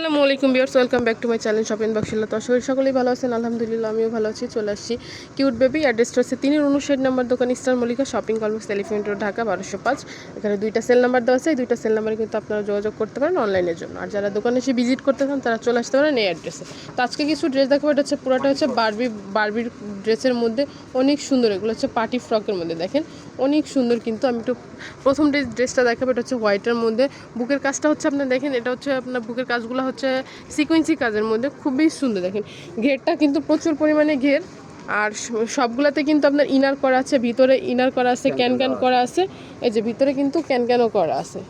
আসসালামু আলাইকুম viewers welcome back to my channel shopping বক্সিল্লা তো শরীর সকলেই ভালো আছেন, আলহামদুলিল্লাহ আমিও ভালো আছি, চলে আসছি কিউট বেবি অ্যাড্রেসটা হচ্ছে তিনের উনষাট নম্বর দোকান Eastern Mallika Shopping Complex Elephant Road, Dhaka বারোশো পাঁচ। এখানে দুইটা সেল নাম্বার দেওয়া আছে, এই দুইটা সেল নাম্বারে কিন্তু আপনারা যোগাযোগ করতে পারেন অনলাইনের জন্য। আর যারা দোকানে এসে ভিজিট করতে চান, তারা চলে আসতে পারেন এই অ্যাড্রেসে। তো আজকে কিছু ড্রেস দেখাবো, এটা হচ্ছে পুরোটা হচ্ছে বারবি, বারবির ড্রেসের মধ্যে অনেক সুন্দর, এগুলো হচ্ছে পার্টি ফ্রকের মধ্যে, দেখেন। অনেক সুন্দর কিন্তু, আমি একটু প্রথম ড্রেস, ড্রেসটা দেখাবো, এটা হচ্ছে হোয়াইটের মধ্যে। বুকের কাজটা হচ্ছে আপনার, দেখেন, এটা হচ্ছে আপনার বুকের কাজগুলো হচ্ছে সিকোয়েন্সি কাজের মধ্যে খুবই সুন্দর দেখেন। ঘেরটা কিন্তু প্রচুর পরিমাণে ঘের আর সবগুলাতে কিন্তু আপনার ইনার করা আছে ভিতরে ইনার করা আছে ক্যান ক্যান করা আছে। এই যে ভিতরে কিন্তু ক্যান ক্যানও করা আছে।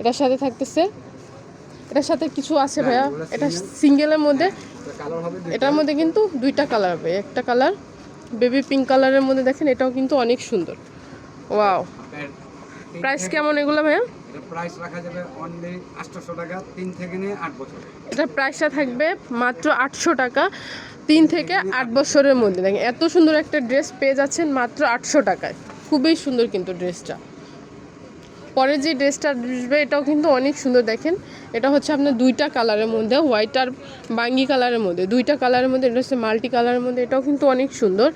এটার সাথে থাকতেছে এটার সাথে কিছু আছে ভাইয়া এটা সিঙ্গেলের মধ্যে এটার মধ্যে কিন্তু দুইটা কালার হবে একটা কালার বেবি পিঙ্ক কালারের মধ্যে দেখেন এটাও কিন্তু অনেক সুন্দর। ওয়াও প্রাইস কেমন এগুলো ভাইয়া? এটা প্রাইসটা থাকবে মাত্র আটশো টাকা, তিন থেকে আট বছরের মধ্যে। দেখেন, এত সুন্দর একটা ড্রেস পেয়ে যাচ্ছেন মাত্র আটশো টাকায়। খুবই সুন্দর কিন্তু ড্রেসটা পরে যে ড্রেসটা আসবে, এটাও কিন্তু অনেক সুন্দর দেখেন। এটা হচ্ছে আপনার দুইটা কালারের মধ্যে হোয়াইট আর বাঙ্গি কালারের মধ্যে। দুইটা কালারের মধ্যে, এটা হচ্ছে মাল্টি কালারের মধ্যে, এটাও কিন্তু অনেক সুন্দর।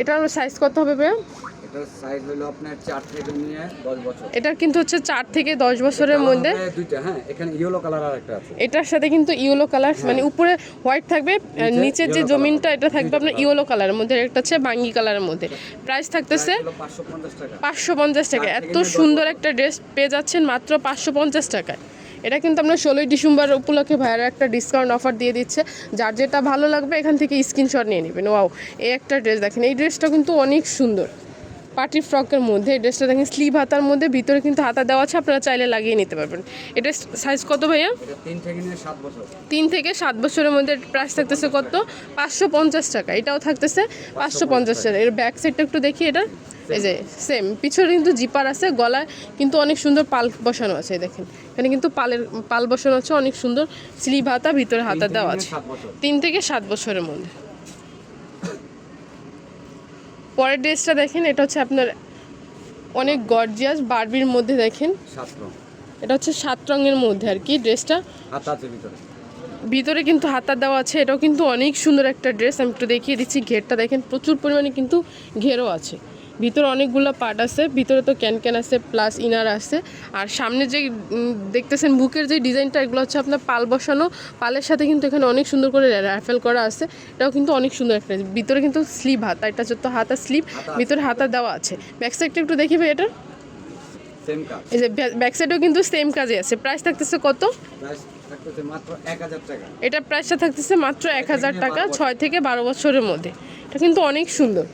এটার সাইজ কত হবে ভাইয়া? এটার সাইজ হলো আপনার চার থেকে নিয়ে দশ বছর। এটার কিন্তু হচ্ছে চার থেকে দশ বছরের মধ্যে। দুইটা হ্যাঁ এখানে ইয়েলো কালার আর একটা আছে। এটার সাথে কিন্তু ইয়েলো কালার মানে উপরে হোয়াইট থাকবে নিচের যে জমিনটা এটা থাকবে আপনার ইয়েলো কালারের মধ্যে একটা হচ্ছে বাঙ্গি কালারের মধ্যে। প্রাইস থাকতেছে হলো পাঁচশো পঞ্চাশ টাকা। পাঁচশো পঞ্চাশ টাকা। এত সুন্দর একটা ড্রেস পেয়ে যাচ্ছেন মাত্র পাঁচশো পঞ্চাশ টাকায়। এটা কিন্তু আপনার ষোলোই ডিসেম্বর উপলক্ষে ভাইয়ারা একটা ডিসকাউন্ট অফার দিয়ে দিচ্ছে। যার যেটা ভালো লাগবে এখান থেকে স্ক্রিনশট নিয়ে নেবেন। ওয়াও এই একটা ড্রেস দেখেন। এই ড্রেসটা কিন্তু অনেক সুন্দর। পার্টি ফ্রকের মধ্যে এই ড্রেসটা দেখেন স্লিভ হাতার মধ্যে ভিতরে কিন্তু হাতা দেওয়া আছে আপনারা চাইলে লাগিয়ে নিতে পারবেন। এটা সাইজ কত ভাইয়া? তিন থেকে সাত বছর। তিন থেকে সাত বছরের মধ্যে প্রাইস থাকতেছে কত? পাঁচশো পঞ্চাশ টাকা এটাও থাকতেছে পাঁচশো পঞ্চাশ টাকা। এর ব্যাক সাইডটা একটু দেখি এটা। এই যে সেম পিছনে কিন্তু জিপার আছে গলায় কিন্তু অনেক সুন্দর পাল বসানো আছে দেখেন। এখানে কিন্তু পালের পাল বসানো আছে অনেক সুন্দর স্লিভ হাতা ভিতরে হাতা দেওয়া আছে। তিন থেকে সাত বছরের মধ্যে। পরের ড্রেসটা দেখেন এটা হচ্ছে আপনার অনেক গর্জিয়াস বারবির মধ্যে দেখেন। সাত এটা হচ্ছে সাত রঙের মধ্যে আর কি ড্রেসটা। ভিতরে। ভিতরে কিন্তু হাতা দেওয়া আছে এটাও কিন্তু অনেক সুন্দর একটা ড্রেস। আমি একটু দেখিয়ে দিচ্ছি ঘেরটা দেখেন প্রচুর পরিমাণে কিন্তু ঘেরও আছে। ভিতরে অনেকগুলো পার্ট আছে ভিতরে তো ক্যান ক্যান আছে প্লাস ইনার আছে। আর সামনে যে দেখতেছেন বুকের যে ডিজাইনটা এগুলো হচ্ছে আপনার পাল বসানো। পালের সাথে কিন্তু এখানে অনেক সুন্দর করে র্যাফেল করা আছে। এটাও কিন্তু অনেক সুন্দর একটা ভিতরে কিন্তু স্লিভ হাতা এটা হচ্ছে তো হাতা স্লিভ ভিতরে হাতা দেওয়া আছে। ব্যাক সাইডটা একটু দেখিবে এটা এই যে ব্যাক সাইডেও কিন্তু সেম কাজে আছে। প্রাইস থাকতেছে কত? এটা প্রাইসটা থাকতেছে মাত্র এক হাজার টাকা ছয় থেকে বারো বছরের মধ্যে। এটা কিন্তু অনেক সুন্দর।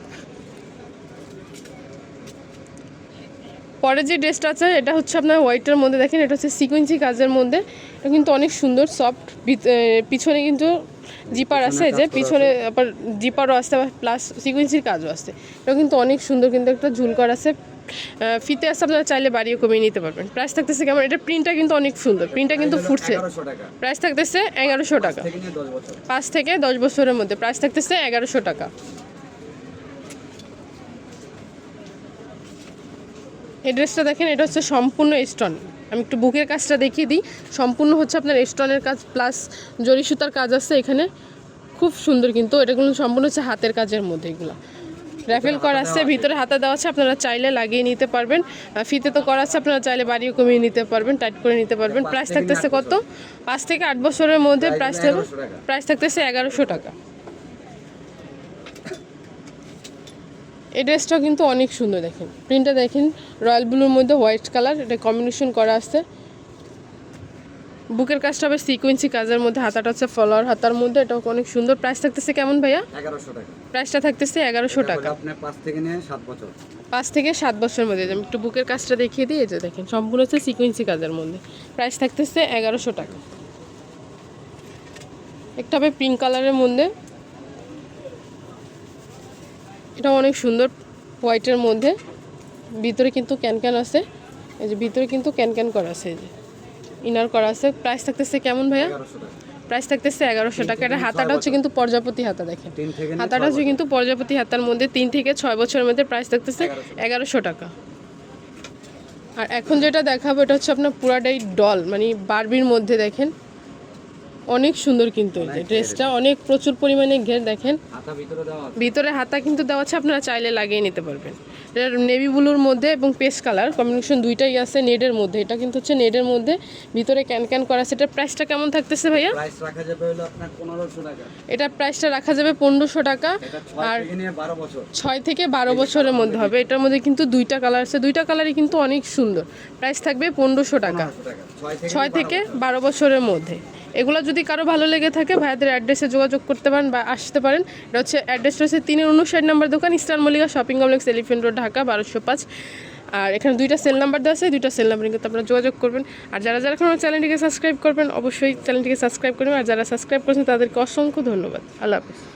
পরে যে ড্রেসটা আছে এটা হচ্ছে আপনার হোয়াইটের মধ্যে দেখেন এটা হচ্ছে সিকুয়েন্সি কাজের মধ্যে। এটা কিন্তু অনেক সুন্দর সফট পিছনে কিন্তু জিপার আছে যে পিছনে আবার জিপারও আসছে প্লাস সিকুয়েন্সির কাজও আছে এটা কিন্তু অনেক সুন্দর কিন্তু একটা ঝুলকর আছে। ফিতে আসতে আপনারা চাইলে বাড়িয়ে কমিয়ে নিতে পারবেন। প্রাইস থাকতেছে কেমন? এটা প্রিন্টটা কিন্তু অনেক সুন্দর প্রিন্টটা কিন্তু ফুটছে। প্রাইস থাকতেছে এগারোশো টাকা। পাঁচ থেকে দশ বছরের মধ্যে প্রাইস থাকতেছে এগারোশো টাকা। এই ড্রেসটা দেখেন এটা হচ্ছে সম্পূর্ণ স্টোন। আমি একটু বুকের কাজটা দেখিয়ে দিই। সম্পূর্ণ হচ্ছে আপনার স্টোনের কাজ প্লাস জরি সুতার কাজ আছে এখানে। খুব সুন্দর কিন্তু এটা কিন্তু সম্পূর্ণ হচ্ছে হাতের কাজের মধ্যে এগুলো। র্যাফেল করা আছে ভিতরে হাতা দেওয়া আছে আপনারা চাইলে লাগিয়ে নিতে পারবেন। ফিতে তো করা আছে আপনারা চাইলে বাড়িও কমিয়ে নিতে পারবেন টাইট করে নিতে পারবেন। প্রাইস থাকতেছে কত? পাঁচ থেকে আট বছরের মধ্যে প্রাইস প্রাইস থাকতেছে এগারোশো টাকা। এই ড্রেসটাও কিন্তু অনেক সুন্দর দেখেন। প্রিন্টটা দেখেন রয়্যাল ব্লুর মধ্যে হোয়াইট কালার এটা কম্বিনেশন করা আছে। বুকের কাজটা হবে সিকুয়েন্সি কাজের মধ্যে হাতাটা হচ্ছে ফলোয়ার হাতার মধ্যে এটাও অনেক সুন্দর। প্রাইস থাকতেছে কেমন ভাইয়া? এগারোশো টাকা। প্রাইসটা থাকতেছে এগারোশো টাকা। আপনার পাঁচ থেকে নিয়ে সাত বছর। পাঁচ থেকে সাত বছরের মধ্যে আমি একটু বুকের কাজটা দেখিয়ে দিই যে দেখেন সম্পূর্ণ হচ্ছে সিকুয়েন্সি কাজের মধ্যে। প্রাইস থাকতেছে এগারোশো টাকা। একটা হবে পিঙ্ক কালারের মধ্যে। এটা অনেক সুন্দর হোয়াইটের মধ্যে। ভিতরে কিন্তু ক্যান ক্যান আছে। এই যে ভিতরে কিন্তু ক্যান ক্যান করা আছে। এই যে ইনার করা আছে। প্রাইস থাকতেছে কেমন ভাইয়া? প্রাইস থাকতেছে এগারোশো টাকা। এটা হাতাটা হচ্ছে কিন্তু প্রজাপতি হাতা দেখেন। হাতাটা হচ্ছে কিন্তু প্রজাপতি হাতার মধ্যে তিন থেকে ছয় বছরের মধ্যে প্রাইস থাকতেছে এগারোশো টাকা। আর এখন যেটা দেখাবো এটা হচ্ছে আপনার পুরাটাই ডল মানে বারবির মধ্যে দেখেন। অনেক সুন্দর কিন্তু ড্রেসটা অনেক প্রচুর পরিমাণে ঘের দেখেন। ভিতরে দেওয়া ভিতরে হাতা কিন্তু দেওয়া আছে আপনারা চাইলে লাগিয়ে নিতে পারবেন। এটা নেভি ব্লুর মধ্যে এবং পেস্ট কালার কম্বিনেশন দুইটাই আছে নেডের মধ্যে। এটা কিন্তু হচ্ছে নেডের মধ্যে ভিতরে ক্যান ক্যান করা আছে। এটার প্রাইসটা কেমন থাকতেছে ভাইয়া? প্রাইস রাখা যাবে হলো আপনার পনেরোশো টাকা। এটা প্রাইসটা রাখা যাবে পনেরোশো টাকা। আর ছয় থেকে বারো বছরের মধ্যে হবে। এটার মধ্যে কিন্তু দুইটা কালার আছে। দুইটা কালারই কিন্তু অনেক সুন্দর। প্রাইস থাকবে পনেরোশো টাকা। ছয় থেকে বারো বছরের মধ্যে। এগুলো যদি কারও ভালো লেগে থাকে, ভাইয়াদের অ্যাড্রেসে যোগাযোগ করতে পারেন বা আসতে পারেন। এটা হচ্ছে অ্যাড্রেসটা হচ্ছে তিনের উনষাট নাম্বার দোকান Eastern Mallika Shopping Complex Elephant Road, Dhaka, বারোশো পাঁচ। আর এখানে দুইটা সেল নাম্বার দেওয়া আছে, দুইটা সেল নাম্বার কিন্তু আপনারা যোগাযোগ করবেন। আর যারা যারা এখন চ্যানেলটিকে সাবস্ক্রাইব করবেন, অবশ্যই চ্যানেলটিকে সাবস্ক্রাইব করবেন। আর যারা সাবস্ক্রাইব করছেন, তাদেরকে অসংখ্য ধন্যবাদ। আল্লাহ হাফিজ।